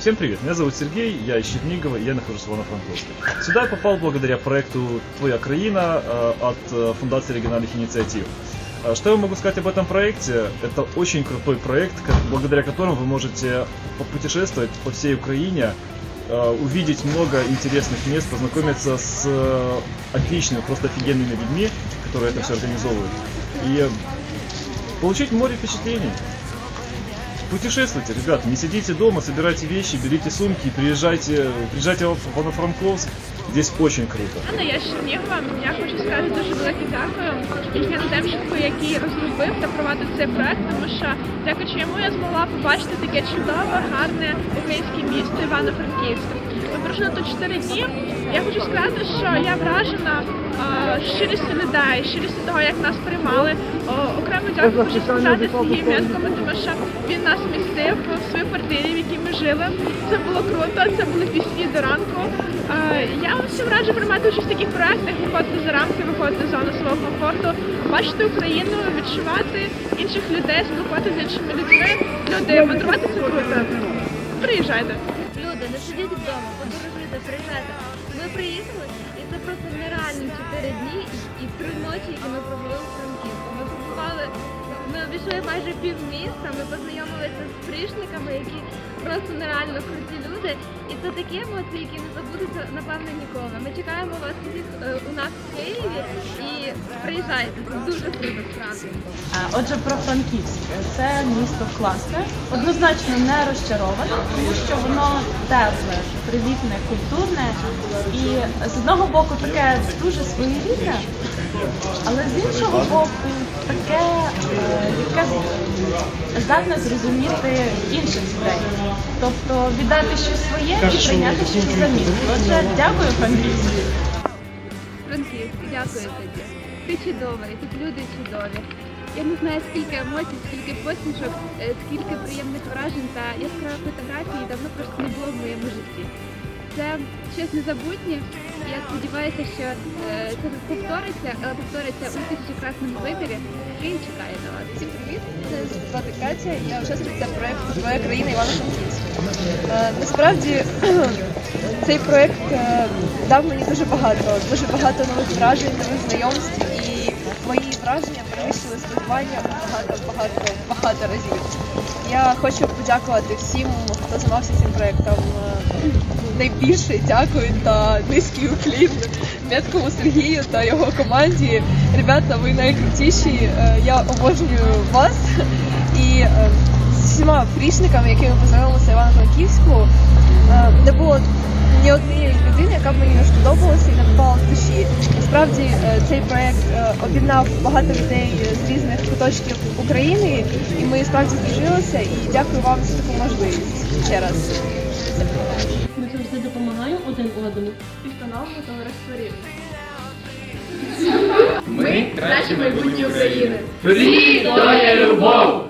Всем привет, меня зовут Сергей, я из Чернигова, и я нахожусь в Ивано-Франковске. Сюда я попал благодаря проекту «Твоя краина» э, от э, Фундации региональных инициатив. Э, Что я могу сказать об этом проекте? Это очень крутой проект, благодаря которому вы можете попутешествовать по всей Украине, увидеть много интересных мест, познакомиться с отличными, просто офигенными людьми, которые это все организовывают, и получить море впечатлений. Путешествуйте, ребята, не сидите дома, собирайте вещи, берите сумки, приезжайте, приезжайте в Ивано-Франковск. Здесь очень круто. Анна, я Чернігова. Я хочу сказати дуже велике дякую Євгену Демченку, який розробив та провадив цей проект, тому що дякуючи йому я змогла побачити таке чудове, гарне українське місто Івано-Франківськ. Ми прожили тут 4 дні. Я хочу сказати, що я вражена а, щирістю людей, щирістю того, як нас приймали. О, окремо дякую хочу сказати Сергію Мєнкому, тому що він нас містив в своїй квартирі, в якій ми жили. Це було круто, це були пісні до ранку. Е, Я вам всім раджу приймати участь в таких проектах, виходити за рамки, виходити з зони свого комфорту, бачити Україну, відчувати інших людей, спілкуватися з іншими людьми. Люди, мандрувати це круто. Приїжджайте. Люди, не сидіть вдома, подорожуйте, приїжджайте. Ми приїхали, і це просто нереальні 4 дні і 3 ночі, які ми провели у Франківську. Обійшли майже пів міста, ми познайомилися з пришниками, які просто нереально круті люди. І це такі емоції, які не забудуться, напевно, ніколи. Ми чекаємо вас всіх е, у нас в Києві приїжджайте. Дуже справді. Отже, про Франківськ. Це місто класне, однозначно не розчароване, тому що воно тепле, привітне, культурне і з одного боку таке дуже своєрідне, але з іншого боку таке, е, яке здатне зрозуміти інших людей. Тобто віддати щось своє і прийняти щось замість. Отже, дякую, Франківськ. Франківськ, дякую тобі. Ти чудовий, тут люди чудові. Я не знаю, скільки емоцій, скільки посмішок, е, скільки приємних вражень та яскравих фотографій давно просто не було в моєму житті. Це щось незабутнє. Я сподіваюся, що е, це повториться, але повториться у тисячокрасному вибірі. Він чекає на вас. Всім привіт! Мене звати Катя, я учасниця проєкту Твоя країна Івано-Франківськ. Е, Насправді цей проєкт е, дав мені дуже багато, дуже багато нових вражень, нових знайомств і мої враження перевищили сподівання багато, багато, разів. Я хочу подякувати всім, хто займався цим проєктом. Е, Найбільше дякую та низький уклін Меткому Сергію та його команді. Ребята, ви найкрутіші. Е, Я обожнюю вас. І е, всіма фрішниками, якими познайомилися в Івано-Франківську, е, не було ні однієї людини, яка б мені не сподобалася і не впала в душі. Насправді е, цей проект е, об'єднав багато людей з різних куточків України, і ми справді здружилися. І дякую вам за таку можливість ще раз. Ми завжди допомагаємо один одному. І встановлено товариство рівних. Ми кращі майбутні України. Фрі, то є любов!